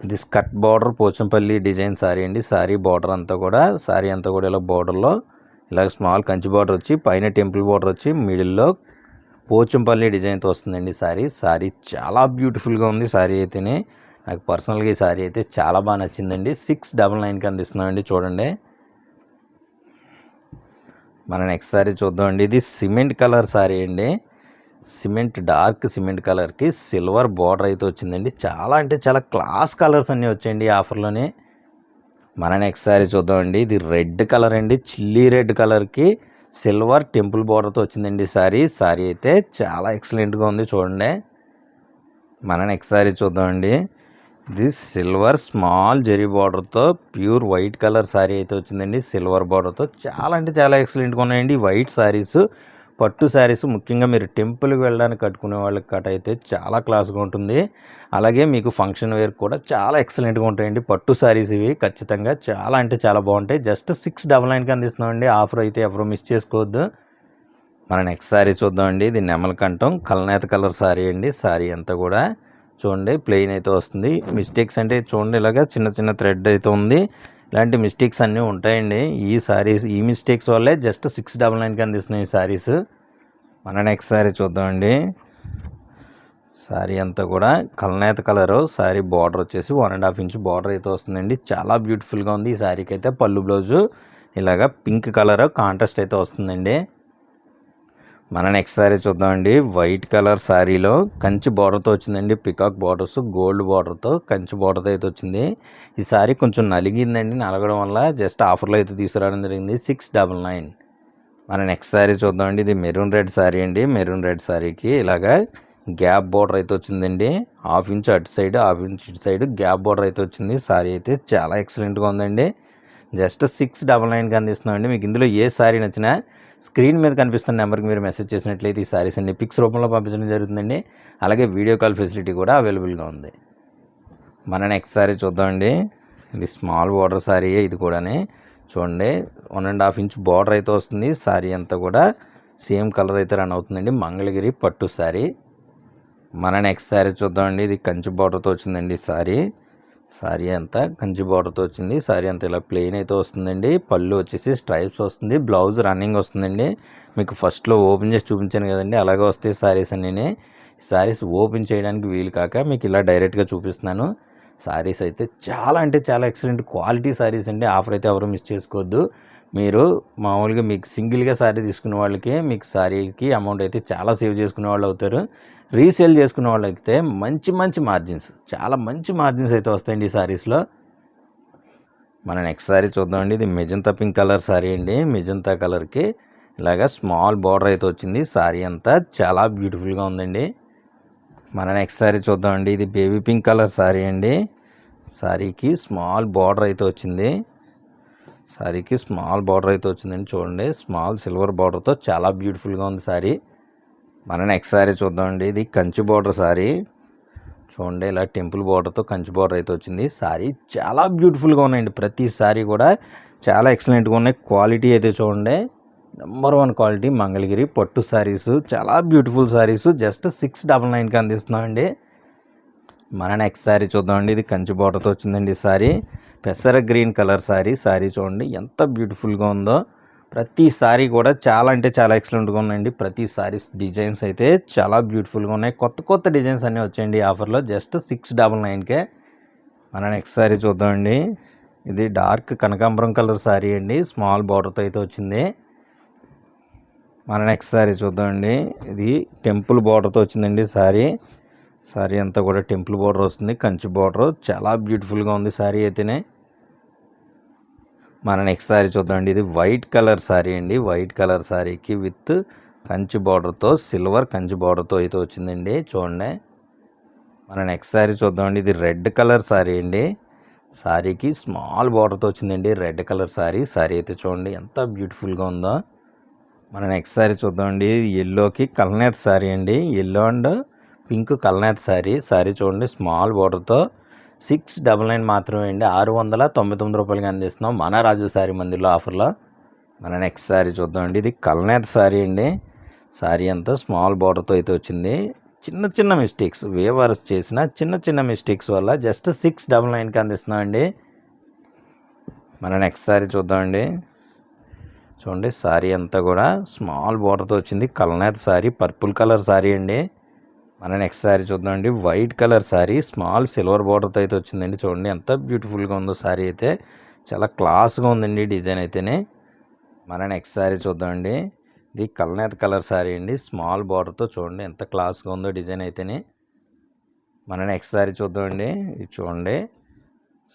దిస్ స్కట్ బార్డర్ పోచంపల్లి డిజైన్ శారీ అండి శారీ బార్డర్ అంతా కూడా శారీ అంతా కూడా ఇలా బార్డర్లో ఇలా స్మాల్ కంచి బార్డర్ వచ్చి పైన టెంపుల్ బార్డర్ వచ్చి మిడిల్లో పోచంపల్లి డిజైన్తో వస్తుందండి శారీ శారీ చాలా బ్యూటిఫుల్గా ఉంది శారీ అయితేనే. నాకు పర్సనల్గా ఈ శారీ అయితే చాలా బాగా నచ్చిందండి. సిక్స్ డబల్ నైన్కి అందిస్తున్నామండి చూడండి. మన నెక్స్ట్ శారీ చూద్దామండి. ఇది సిమెంట్ కలర్ శారీ అండి. సిమెంట్ డార్క్ సిమెంట్ కలర్కి సిల్వర్ బార్డర్ అయితే వచ్చిందండి. చాలా అంటే చాలా క్లాస్ కలర్స్ అన్నీ వచ్చాయండి ఆఫర్లోనే. మన నెక్స్ట్ శారీ చూద్దామండి. ఇది రెడ్ కలర్ అండి. చిల్లీ రెడ్ కలర్కి సిల్వర్ టెంపుల్ బార్డర్తో వచ్చిందండి సారీ. సారీ అయితే చాలా ఎక్సలెంట్గా ఉంది చూడండి. మన నెక్స్ట్ సారీ చూద్దామండి. ఇది సిల్వర్ స్మాల్ జెరీ బార్డర్తో ప్యూర్ వైట్ కలర్ సారీ అయితే వచ్చిందండి. సిల్వర్ బార్డర్తో చాలా అంటే చాలా ఎక్సలెంట్గా ఉన్నాయండి. వైట్ సారీస్ పట్టు శారీస్ ముఖ్యంగా మీరు టెంపుల్కి వెళ్ళడానికి కట్టుకునే వాళ్ళకి కట్ అయితే చాలా క్లాస్గా ఉంటుంది. అలాగే మీకు ఫంక్షన్ వేర్ కూడా చాలా ఎక్సలెంట్గా ఉంటాయండి. పట్టు శారీస్ ఇవి ఖచ్చితంగా చాలా అంటే చాలా బాగుంటాయి. జస్ట్ సిక్స్ డబల్ నైన్కి అందిస్తున్నామండి. ఆఫర్ అయితే ఎవరు మిస్ చేసుకోవద్దు. మన నెక్స్ట్ శారీ చూద్దామండి. ఇది నెమలకంఠం కలనేత కలర్ శారీ అండి. శారీ అంతా కూడా చూడండి ప్లెయిన్ అయితే వస్తుంది. మిస్టేక్స్ అంటే చూడండి ఇలాగా చిన్న చిన్న థ్రెడ్ అయితే ఉంది. ఇలాంటి మిస్టేక్స్ అన్నీ ఉంటాయండి. ఈ శారీస్ ఈ మిస్టేక్స్ వల్లే జస్ట్ సిక్స్ డబల్ నైన్కి అందిస్తున్నాయి ఈ శారీస్ మన నెక్స్ట్ సారీ చూద్దామండి. శారీ అంతా కూడా కలనేత కలరు. శారీ బార్డర్ వచ్చేసి one and half inch border అయితే వస్తుందండి. చాలా బ్యూటిఫుల్గా ఉంది ఈ సారీకి అయితే. పళ్ళు బ్లౌజు ఇలాగ పింక్ కలర్ కాంట్రాస్ట్ అయితే వస్తుందండి. మన నెక్స్ట్ శారీ చూద్దామండి. వైట్ కలర్ శారీలో కంచి బార్డర్తో వచ్చిందండి. పికాక్ బార్డర్స్ గోల్డ్ బార్డర్తో కంచి బార్డర్తో అయితే వచ్చింది. ఈ శారీ కొంచెం నలిగిందండి. నలగడం వల్ల జస్ట్ ఆఫర్లో అయితే తీసుకురావడం జరిగింది. సిక్స్ డబల్ నైన్ మన నెక్స్ట్ శారీ చూద్దామండి. ఇది మెరూన్ రెడ్ శారీ అండి. మెరూన్ రెడ్ శారీకి ఇలాగా గ్యాప్ బార్డర్ అయితే వచ్చిందండి. హాఫ్ ఇంచ్ అటు సైడ్ హాఫ్ ఇంచ్ ఇటు సైడ్ గ్యాప్ బార్డర్ అయితే వచ్చింది. శారీ అయితే చాలా ఎక్సలెంట్గా ఉందండి. జస్ట్ సిక్స్ డబల్ నైన్కి అందిస్తున్నామండి. మీకు ఇందులో ఏ శారీ నచ్చినా స్క్రీన్ మీద కనిపిస్తున్న నెంబర్కి మీరు మెసేజ్ చేసినట్లయితే ఈ సారీస్ అన్ని పిక్స్ రూపంలో పంపించడం జరుగుతుందండి. అలాగే వీడియో కాల్ ఫెసిలిటీ కూడా అవైలబుల్గా ఉంది. మన నెక్స్ట్ సారీ చూద్దామండి. ఇది స్మాల్ బార్డర్ సారీయే ఇది కూడానే. చూడండి one and half inch border అయితే వస్తుంది. శారీ అంతా కూడా సేమ్ కలర్ అయితే రన్ అవుతుందండి. మంగళగిరి పట్టు శారీ మన నెక్స్ట్ శారీ చూద్దామండి. ఇది కంచి బార్డర్తో వచ్చిందండి సారీ. శారీ అంతా కంచి బార్డర్తో వచ్చింది. శారీ అంతా ఇలా ప్లెయిన్ అయితే వస్తుందండి. పళ్ళు వచ్చేసి స్ట్రైప్స్ వస్తుంది. బ్లౌజ్ రన్నింగ్ వస్తుందండి. మీకు ఫస్ట్లో ఓపెన్ చేసి చూపించాను కదండి. అలాగే వస్తాయి శారీస్ అన్నీ శారీస్ ఓపెన్ చేయడానికి వీలు కాక మీకు ఇలా డైరెక్ట్గా చూపిస్తున్నాను. సారీస్ అయితే చాలా అంటే చాలా ఎక్సలెంట్ క్వాలిటీ సారీస్ అండి. ఆఫర్ అయితే ఎవరు మిస్ చేసుకోవద్దు. మీరు మామూలుగా మీకు సింగిల్గా సారీ తీసుకునే వాళ్ళకి మీకు సారీకి అమౌంట్ అయితే చాలా సేవ్ చేసుకునే వాళ్ళు అవుతారు. రీసేల్ చేసుకున్న వాళ్ళకైతే మంచి మంచి మార్జిన్స్ చాలా మంచి మార్జిన్స్ అయితే వస్తాయండి ఈ సారీస్లో. మన నెక్స్ట్ సారీ చూద్దామండి. ఇది మెజంతా పింక్ కలర్ సారీ అండి. మెజంతా కలర్కి ఇలాగ స్మాల్ బార్డర్ అయితే వచ్చింది. సారీ అంతా చాలా బ్యూటిఫుల్గా ఉందండి. మన నెక్స్ట్ సారీ చూద్దామండి. ఇది బేబీ పింక్ కలర్ సారీ అండి. సారీకి స్మాల్ బార్డర్ అయితే వచ్చింది. సారీకి స్మాల్ బార్డర్ అయితే వచ్చిందండి. చూడండి స్మాల్ సిల్వర్ బార్డర్తో చాలా బ్యూటిఫుల్గా ఉంది సారీ. మన నెక్స్ట్ సారీ చూద్దామండి. ఇది కంచి బార్డర్ సారీ. చూడండి ఇలా టెంపుల్ బార్డర్తో కంచి బార్డర్ అయితే వచ్చింది. సారీ చాలా బ్యూటిఫుల్గా ఉన్నాయండి. ప్రతి సారీ కూడా చాలా ఎక్సలెంట్గా ఉన్నాయి. క్వాలిటీ అయితే చూడండి. నెంబర్ వన్ క్వాలిటీ మంగళగిరి పట్టు సారీస్. చాలా beautiful saris. Just six double నైన్కి అందిస్తున్నామండి. మన నెక్స్ట్ సారీ చూద్దామండి. ఇది కంచి బార్డర్తో వచ్చిందండి ఈ సారీ. పెసర గ్రీన్ కలర్ సారీ. సారీ చూడండి ఎంత బ్యూటిఫుల్గా ఉందో. ప్రతి సారీ కూడా చాలా అంటే చాలా ఎక్సలెంట్గా ఉన్నాయండి. ప్రతి సారీస్ డిజైన్స్ అయితే చాలా బ్యూటిఫుల్గా ఉన్నాయి. కొత్త కొత్త డిజైన్స్ అన్నీ వచ్చాయండి ఆఫర్లో జస్ట్ సిక్స్ డబల్ నైన్కే మన నెక్స్ట్ సారీ చూద్దామండి. ఇది డార్క్ కనకాంబరం కలర్ సారీ అండి. స్మాల్ బార్డర్తో అయితే వచ్చింది. మన నెక్స్ట్ సారీ చూద్దామండి. ఇది టెంపుల్ బార్డర్తో వచ్చిందండి సారీ సారీ అంతా కూడా టెంపుల్ బార్డర్ వస్తుంది. కంచి బార్డర్ చాలా బ్యూటిఫుల్గా ఉంది సారీ అయితేనే. మన నెక్స్ట్ సారీ చూద్దామండి. ఇది వైట్ కలర్ సారీ అండి. వైట్ కలర్ సారీకి విత్ కంచి బార్డర్తో సిల్వర్ కంచి బార్డర్తో అయితే వచ్చిందండి. చూడండి. మన నెక్స్ట్ సారీ చూద్దామండి. ఇది రెడ్ కలర్ సారీ అండి. సారీకి స్మాల్ బార్డర్తో వచ్చిందండి. రెడ్ కలర్ సారీ సారీ అయితే చూడండి. ఎంత బ్యూటిఫుల్గా ఉందో. మన నెక్స్ట్ సారీ చూద్దామండి. ఎల్లోకి కల్నేత్ సారీ అండి. ఎల్లో అండ్ పింక్ కల్నేత్ సారీ సారీ చూడండి. స్మాల్ బార్డర్తో సిక్స్ డబల్ నైన్ మాత్రమే అండి ఆరు వందల తొంభై తొమ్మిది రూపాయలకి అందిస్తున్నాం మన రాజు సారీ మందిర్లో ఆఫర్లో. మన నెక్స్ట్ శారీ చూద్దామండి. ఇది కల్నేత శారీ అండి. శారీ అంతా స్మాల్ బార్డర్తో అయితే వచ్చింది. చిన్న చిన్న మిస్టేక్స్ వేవర్స్ చేసిన చిన్న చిన్న మిస్టేక్స్ వల్ల జస్ట్ సిక్స్ డబల్ నైన్కి అందిస్తున్నామండి. మన నెక్స్ట్ శారీ చూద్దామండి. చూడండి శారీ అంతా కూడా స్మాల్ బార్డర్తో వచ్చింది. కల్నేత శారీ పర్పుల్ కలర్ శారీ అండి. మన నెక్స్ట్ సారీ చూద్దామండి. White colour sari small silver బార్డర్తో అయితే వచ్చిందండి. చూడండి ఎంత బ్యూటిఫుల్గా ఉందో సారీ అయితే. చాలా క్లాస్గా ఉందండి డిజైన్ అయితేనే. మన నెక్స్ట్ సారీ చూద్దామండి. ఇది కల్నేత కలర్ శారీ అండి. స్మాల్ బార్డర్తో చూడండి ఎంత క్లాస్గా ఉందో డిజైన్ అయితేనే. మన నెక్స్ట్ సారీ చూద్దామండి. ఇది చూడండి.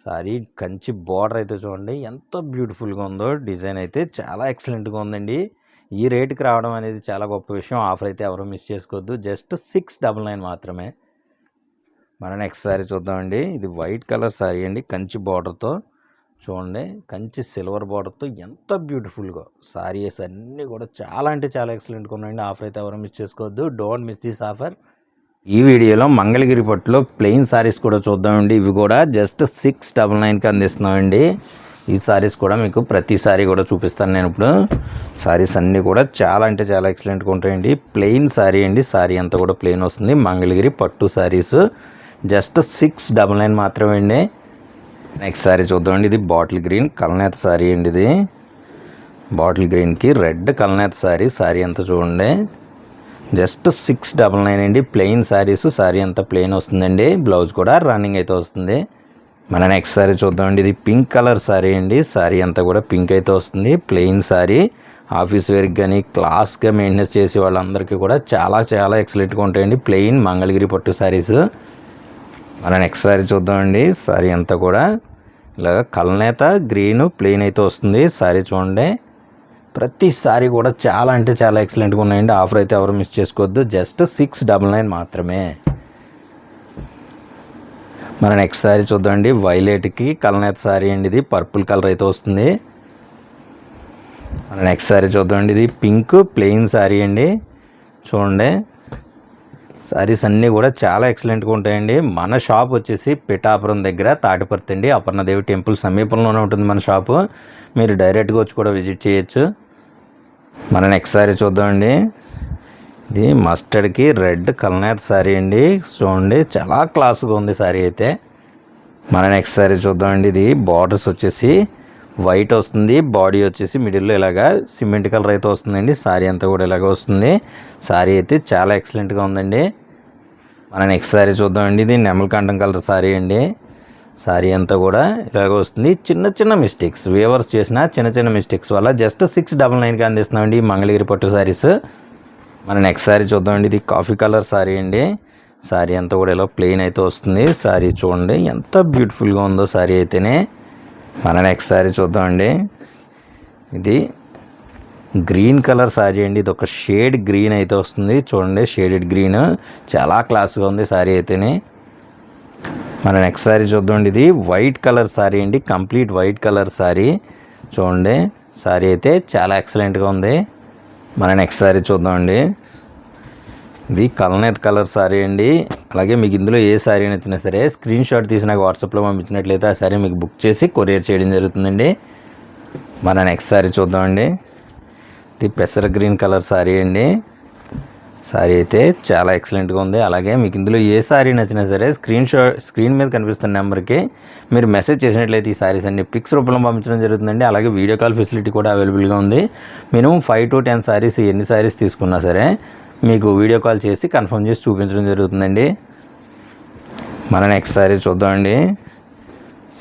సారీ కంచి బార్డర్ అయితే చూడండి ఎంత బ్యూటిఫుల్గా ఉందో డిజైన్ అయితే. చాలా ఎక్సలెంట్గా ఉందండి. ఈ రేటుకి రావడం అనేది చాలా గొప్ప విషయం. ఆఫర్ అయితే ఎవరు మిస్ చేసుకోవద్దు. జస్ట్ సిక్స్ డబల్ నైన్ మాత్రమే. మన నెక్స్ట్ సారీ చూద్దామండి. ఇది వైట్ కలర్ సారీ అండి. కంచి బార్డర్తో చూడండి. కంచి సిల్వర్ బార్డర్తో ఎంత బ్యూటిఫుల్గా సారీస్ అన్నీ కూడా చాలా అంటే చాలా ఎక్సలెంట్గా ఉన్నాయండి. ఆఫర్ అయితే ఎవరు మిస్ చేసుకోవద్దు. డోంట్ మిస్ దిస్ ఆఫర్ ఈ వీడియోలో మంగళగిరి పట్టులో ప్లెయిన్ సారీస్ కూడా చూద్దామండి. ఇవి కూడా జస్ట్ సిక్స్ డబల్ నైన్కి అందిస్తున్నామండి. ఈ సారీస్ కూడా మీకు ప్రతి సారీ కూడా చూపిస్తాను నేను ఇప్పుడు. సారీస్ అన్నీ కూడా చాలా అంటే చాలా ఎక్సలెంట్గా ఉంటాయండి. ప్లెయిన్ సారీ అండి. సారీ అంతా కూడా ప్లెయిన్ వస్తుంది. మంగళగిరి పట్టు saris just six double nine మాత్రమే అండి. నెక్స్ట్ సారీ చూద్దామండి. ఇది బాటిల్ గ్రీన్ కలనేత సారీ అండి ఇది. బాటిల్ గ్రీన్కి రెడ్ కలనేత సారీ సారీ అంతా చూడండి. జస్ట్ సిక్స్ డబల్ నైన్ అండి. ప్లెయిన్ శారీస్ శారీ అంతా ప్లెయిన్ వస్తుందండి. బ్లౌజ్ కూడా రన్నింగ్ అయితే వస్తుంది. మన నెక్స్ట్ సారీ చూద్దామండి. ఇది పింక్ కలర్ సారీ అండి. శారీ అంతా కూడా పింక్ అయితే వస్తుంది. ప్లెయిన్ శారీ ఆఫీస్ వేర్కి కానీ క్లాస్గా మెయింటెనెన్స్ చేసే వాళ్ళందరికీ కూడా చాలా చాలా ఎక్సలెంట్గా ఉంటాయండి. ప్లెయిన్ మంగళగిరి పట్టు శారీస్ మన నెక్స్ట్ సారీ చూద్దామండి. సారీ అంతా కూడా ఇలాగ కలనేత గ్రీన్ ప్లెయిన్ అయితే వస్తుంది. సారీ చూడండి. ప్రతి సారీ కూడా చాలా అంటే చాలా ఎక్సలెంట్గా ఉన్నాయండి. ఆఫర్ అయితే ఎవరు మిస్ చేసుకోవద్దు. జస్ట్ సిక్స్ డబల్ నైన్ మాత్రమే. మన నెక్స్ట్ సారీ చూద్దామండి. వైలెట్కి కలనేత శారీ అండి ఇది. పర్పుల్ కలర్ అయితే వస్తుంది. మన నెక్స్ట్ సారీ చూద్దామండి ఇది. పింక్ ప్లెయిన్ శారీ అండి. చూడండి. సారీస్ అన్నీ కూడా చాలా ఎక్సలెంట్గా ఉంటాయండి. మన షాప్ వచ్చేసి పిఠాపురం దగ్గర తాటిపర్తి అండి. అపర్ణదేవి టెంపుల్ సమీపంలోనే ఉంటుంది మన షాపు మీరు డైరెక్ట్గా వచ్చి కూడా విజిట్ చేయొచ్చు. మన నెక్స్ట్ సారీ చూద్దామండి. ఇది మస్టర్డ్కి రెడ్ కల్నేత సారీ అండి. చూడండి చాలా క్లాస్గా ఉంది సారీ అయితే. మన నెక్స్ట్ సారీ చూద్దామండి. ఇది బార్డర్స్ వచ్చేసి వైట్ వస్తుంది బాడీ వచ్చేసి మిడిల్లో ఇలాగా సిమెంట్ కలర్ అయితే వస్తుందండి. సారీ అంతా కూడా ఇలాగ వస్తుంది. సారీ అయితే చాలా ఎక్సలెంట్గా ఉందండి. మన నెక్స్ట్ సారీ చూద్దామండి. ఇది నెమలకంఠం కలర్ సారీ అండి. సారీ అంతా కూడా ఇలాగ వస్తుంది. చిన్న చిన్న మిస్టేక్స్ వేవర్స్ చేసిన చిన్న చిన్న మిస్టేక్స్ వల్ల జస్ట్ సిక్స్ డబల్ నైన్కి అందిస్తున్నామండి మంగళగిరి పట్టు సారీస్. మన నెక్స్ట్ సారీ చూద్దామండి ఇది కాఫీ కలర్ సారీ అండి. సారీ అంతా కూడా ఇలా ప్లెయిన్ అయితే వస్తుంది. సారీ చూడండి. ఎంత బ్యూటిఫుల్గా ఉందో సారీ అయితేనే. మన నెక్స్ట్ సారీ చూద్దామండి ఇది గ్రీన్ కలర్ సారీ అండి. ఇది ఒక షేడ్ గ్రీన్ అయితే వస్తుంది. చూడండి షేడెడ్ గ్రీన్ చాలా క్లాస్గా ఉంది సారీ అయితేనే. మన నెక్స్ట్ సారీ చూద్దామండి ఇది వైట్ కలర్ సారీ అండి. Complete white colour sari. చూడండి సారీ అయితే చాలా ఎక్సలెంట్గా ఉంది. మన నెక్స్ట్ సారీ చూద్దామండి. ఇది కలనేత్ కలర్ సారీ అండి. అలాగే మీకు ఇందులో ఏ సారీ నచ్చినా సరే స్క్రీన్ షాట్ తీసి నాకు వాట్సాప్లో పంపించినట్లయితే ఆ సారీ మీకు బుక్ చేసి కొరియర్ చేయడం జరుగుతుందండి. మన నెక్స్ట్ సారీ చూద్దామండి. ఇది పెసర గ్రీన్ కలర్ సారీ అండి. సారీ అయితే చాలా ఎక్సలెంట్గా ఉంది. అలాగే మీకు ఇందులో ఏ సారీ నచ్చినా సరే స్క్రీన్ షాట్ స్క్రీన్ మీద కనిపిస్తున్న నెంబర్కి మీరు మెసేజ్ చేసినట్లయితే ఈ సారీస్ అన్ని పిక్స్ రూపంలో పంపించడం జరుగుతుందండి. అలాగే వీడియో కాల్ ఫెసిలిటీ కూడా అవైలబుల్గా ఉంది. Minimum five to ten saris ఎన్ని సారీస్ తీసుకున్నా సరే మీకు వీడియో కాల్ చేసి కన్ఫర్మ్ చేసి చూపించడం జరుగుతుందండి. మన నెక్స్ట్ సారీ చూద్దామండి.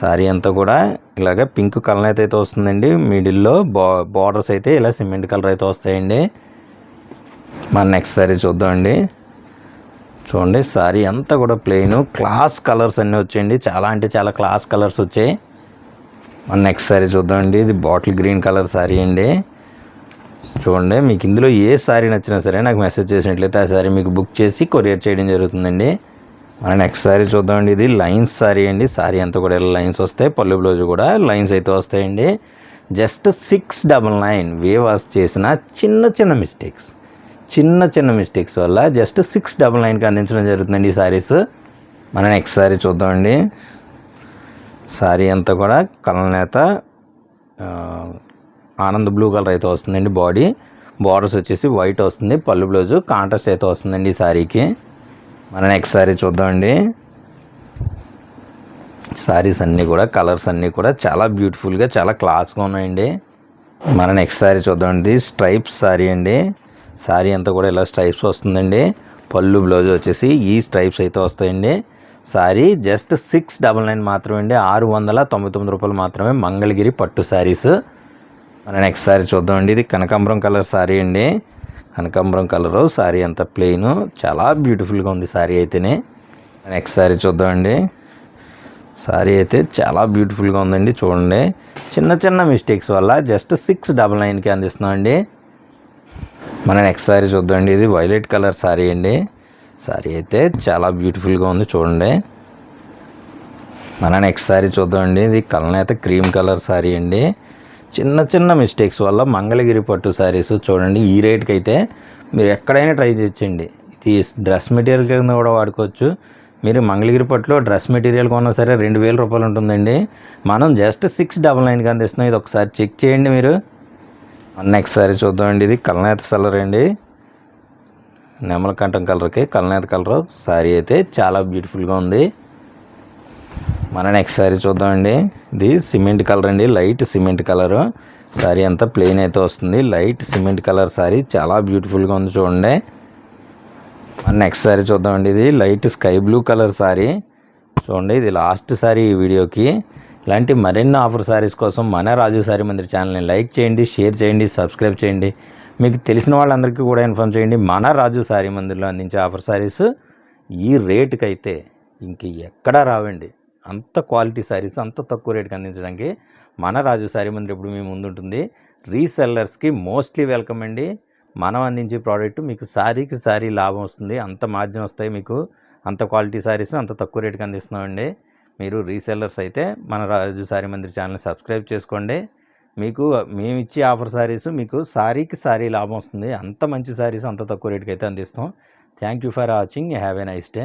సారీ అంతా కూడా ఇలాగ పింక్ కలర్ అయితే అయితే వస్తుందండి. మిడిల్లో బా బార్డర్స్ అయితే ఇలా సిమెంట్ కలర్ అయితే వస్తాయండి. మన నెక్స్ట్ సారీ చూద్దామండి. చూడండి సారీ అంతా కూడా ప్లెయిన్ క్లాస్ కలర్స్ అన్నీ వచ్చాయండి. చాలా అంటే చాలా క్లాస్ కలర్స్ వచ్చాయి. మన నెక్స్ట్ సారీ చూద్దామండి. ఇది బాటిల్ గ్రీన్ కలర్ సారీ అండి. చూడండి మీకు ఇందులో ఏ సారీ నచ్చినా సరే నాకు మెసేజ్ చేసినట్లయితే ఆ సారీ మీకు బుక్ చేసి కొరియర్ చేయడం జరుగుతుందండి. మన నెక్స్ట్ సారీ చూద్దామండి. ఇది లైన్స్ సారీ అండి. సారీ అంతా కూడా ఇలా లైన్స్ వస్తాయి. పళ్ళు బ్లౌజ్ కూడా లైన్స్ అయితే వస్తాయండి. జస్ట్ సిక్స్ డబల్ నైన్ వేవాస్ చేసిన చిన్న చిన్న మిస్టేక్స్ చిన్న చిన్న మిస్టేక్స్ వల్ల జస్ట్ సిక్స్ డబల్ నైన్కి అందించడం జరుగుతుందండి ఈ శారీస్ మన నెక్స్ట్ సారీ చూద్దామండి. సారీ అంతా కూడా కలనేత ఆనంద్ బ్లూ కలర్ అయితే వస్తుందండి బాడీ బార్డర్స్ వచ్చేసి వైట్ వస్తుంది పళ్ళు బ్లౌజు కాంట్రాస్ట్ అయితే వస్తుందండి ఈ సారీకి మన నెక్స్ట్ సారీ చూద్దామండి. శారీస్ అన్నీ కూడా కలర్స్ అన్నీ కూడా చాలా బ్యూటిఫుల్గా చాలా క్లాస్గా ఉన్నాయండి. మన నెక్స్ట్ సారీ చూద్దామండి. స్ట్రైప్స్ శారీ అండి. శారీ అంతా కూడా ఇలా స్ట్రైప్స్ వస్తుందండి. పళ్ళు బ్లౌజ్ వచ్చేసి ఈ స్ట్రైప్స్ అయితే వస్తాయండి. Sari just six double nine మాత్రమే అండి ఆరు వందల తొంభై తొమ్మిది రూపాయలు మాత్రమే మంగళగిరి పట్టు శారీస్ మన నెక్స్ట్ శారీ చూద్దామండి. ఇది కనకాంబరం కలర్ శారీ అండి. కనకాంబరం కలరు శారీ అంతా ప్లెయిన్ చాలా బ్యూటిఫుల్గా ఉంది సారీ అయితేనే. నెక్స్ట్ సారీ చూద్దామండి. శారీ అయితే చాలా బ్యూటిఫుల్గా ఉందండి చూడండి. చిన్న చిన్న మిస్టేక్స్ వల్ల జస్ట్ సిక్స్ డబల్ నైన్కి అందిస్తున్నామండి. మన నెక్స్ట్ సారీ చూద్దామండి ఇది వైలెట్ కలర్ సారీ అండి. సారీ అయితే చాలా బ్యూటిఫుల్గా ఉంది చూడండి. మన నెక్స్ట్ సారీ చూద్దామండి. ఇది కలనేత క్రీమ్ కలర్ సారీ అండి. చిన్న చిన్న మిస్టేక్స్ వల్ల మంగళగిరి పట్టు సారీస్ చూడండి. ఈ రేట్కి అయితే మీరు ఎక్కడైనా ట్రై చేయొచ్చండి. ఇది డ్రెస్ మెటీరియల్ కింద కూడా వాడుకోవచ్చు. మీరు మంగళగిరి పట్టులో డ్రెస్ మెటీరియల్ కొన్నా సరే రెండు వేల రూపాయలు ఉంటుందండి. మనం జస్ట్ సిక్స్ డబల్ నైన్కి అందిస్తున్నాం. ఇది ఒకసారి చెక్ చేయండి మీరు. నెక్స్ట్ సారీ చూద్దామండి. ఇది కలనేత కలర్ అండి. నెమలకంఠం కలర్కి కలనేత కలర్. సారీ అయితే చాలా బ్యూటిఫుల్గా ఉంది. మన నెక్స్ట్ సారీ చూద్దామండి. ఇది సిమెంట్ కలర్ అండి. Light cement colour. సారీ అంతా ప్లెయిన్ అయితే వస్తుంది. Light cement colour sari. చాలా బ్యూటిఫుల్గా ఉంది చూడండి. మన నెక్స్ట్ సారీ చూద్దామండి. ఇది light sky blue colour sari. చూడండి ఇది లాస్ట్ సారీ ఈ వీడియోకి. ఇలాంటి మరిన్ని ఆఫర్ సారీస్ కోసం మన రాజు సారీ మందిర్ ఛానల్ని లైక్ చేయండి షేర్ చేయండి సబ్స్క్రైబ్ చేయండి. మీకు తెలిసిన వాళ్ళందరికీ కూడా ఇన్ఫామ్ చేయండి మన రాజు సారీ మందిర్లో అందించే ఆఫర్ సారీస్ ఈ రేటుకి అయితే ఇంక ఎక్కడా రావండి. అంత క్వాలిటీ సారీస్ అంత తక్కువ రేటుకి అందించడానికి మన రాజు సారీ మందిర్ ఇప్పుడు మీ ముందుంటుంది. రీసెల్లర్స్కి మోస్ట్లీ వెల్కమ్ అండి. మనం అందించే ప్రోడక్ట్ మీకు సారీకి సారీ లాభం వస్తుంది అంత మార్జిన్ వస్తాయి మీకు. అంత క్వాలిటీ సారీస్ అంత తక్కువ రేటుకి అందిస్తున్నామండి. మీరు రీసెల్లర్స్ అయితే మన Raju sorry Mandir channel subscribe చేసుకోండి. మీకు మేము ఇచ్చే ఆఫర్ సారీస్ మీకు సారీకి సారీ లాభం వస్తుంది. అంత మంచి శారీస్ అంత తక్కువ రేటుకి అయితే అందిస్తాం. Thank you for watching. Have a nice day.